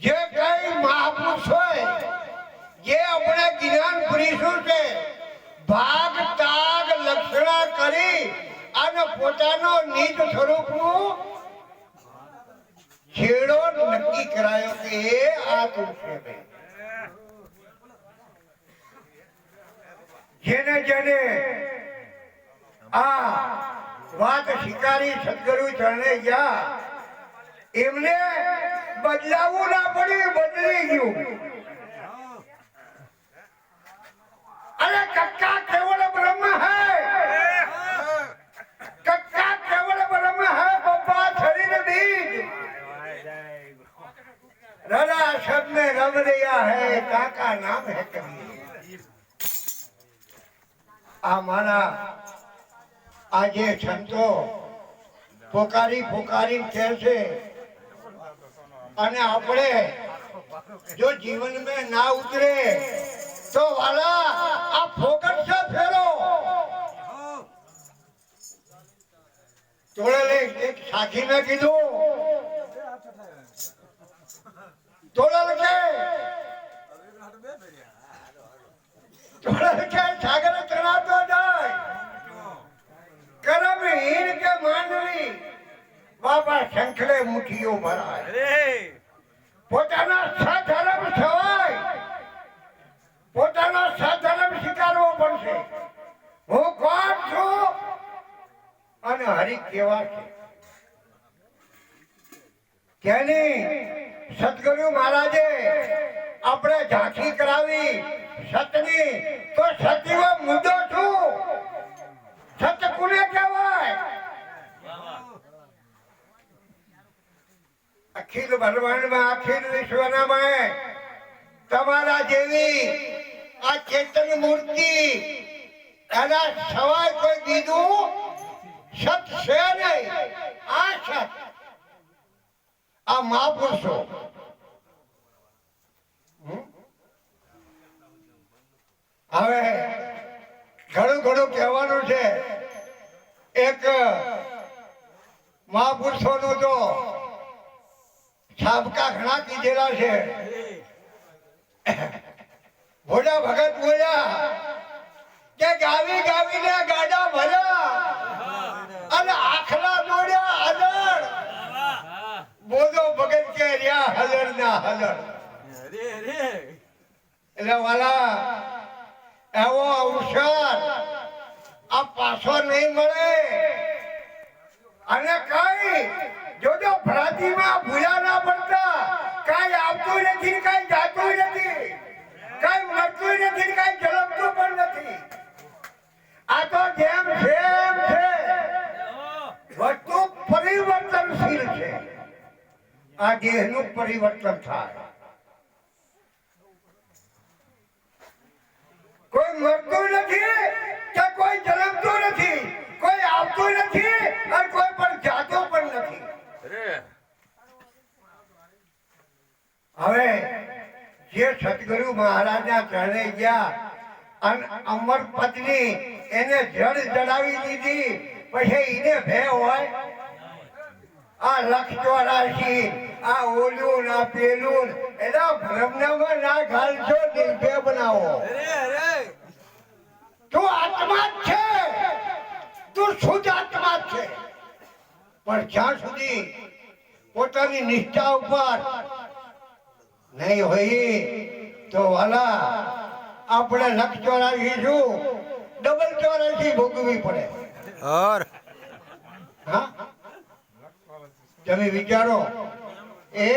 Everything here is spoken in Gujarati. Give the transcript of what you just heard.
જે કઈ મહાપુરુષ હોય, જે આપણે જ્ઞાન પુરુષો છે, ભાગ, તાગ, લક્ષણા કરી અને પોતાનો નિજ સ્વરૂપનું છેડો નક્કી કરાયો કે એ આ તું છે. જેને જેને આ વાત સ્વીકારી સદગુરુ ચરણે ગયા, એમને બદલાવું ના પડ્યું બદલી ગયું. અરે કક્કા કેવળ બ્રહ્મ હે? કક્કા કેવળ બ્રહ્મ હે, પપ્પા શરીર બીજ રરા શબ્દ મે રમ રહ્યા હે, કાકા નામ હે આ મારા આજે સંતો પોકારી પોકારી કહે છે અને આપણે જો જીવન મેં ના ઉતરે, તો વાલા, આ ફોકટ છે ફેરો. તોડેલે એક સાખીને કીધું. તોડેલ કે. તોડેલ કે સાગર તણાતો જાય. કરમ હીન કે માનવી બાબા શંખલે મુઠીઓ ભરાય. પોતાના સધર્મ છવાય પોતાનો સધર્મ સ્વીકારવો પડશે. હું કોણ છું? અને હરી કેવા છે? તેની સદગુરુ મહારાજે આપણે ઝાંખી કરાવી. સતની, તો સતીમાં મુદ્દો છું. અખિલ બ્રહ્માંડમાં અખિલ વિશ્વનામાં તમારા જેવી આ ચેતન મૂર્તિ, એના સવાય કોઈ બીજું સત છે નહીં. આ સત આ મહાપુરુષો. હવે ઘણું ઘણું કહેવાનું છે. એક મહાપુરુષોનું તો સાબકા ઘણા કીધેલા છે. ભોળા ભગત બોલ્યા કે ગાવી ગાવીને ગાડા ભર્યા અને આખલા દોડ્યા હલણ. બોલો ભગત કે રહ્યા હજર ના હલણ. એટલે વાલા એવો અવસર આ પાછો નહીં મળે. અને કઈ જોજો ભ્રાંતિમાં ભૂલા પડતા. કઈ આવતું નથી કઈ જાતું નથી. કઈ મળતું નથી કઈ ઝલકતું પણ નથી. આ તો જેમ છે એમ છે. વસ્તુ પરિવર્તનશીલ છે. આ દેહનું પરિવર્તન થાય. કોઈ મળતું નથી કે કોઈ જન્મતું નથી કોઈ આવતું નથી અને કોઈ પણ જાતું પણ નથી હવે જે સદગુરુ મહારાજના ચરણે ગયા અને અમર પત્ની એને જળ ચડાવી દીધી, પછી એને ભે હોય? આ લક્ષ આ ઓલું ના પેલું, એના ભ્રમનામાં ના ઘાલશો દિલભે બનાવો. તું આત્મા જ છે. તું શુદ્ધ આત્મા છે. પણ જ્યાં સુધી પોતાની નિષ્ઠા ઉપર નહીં હોય તો વાલા આપણે લક્ષ ચોરાશી ડબલ ચોરાશી ભોગવવી પડે. और હા? તમે વિચારો. એ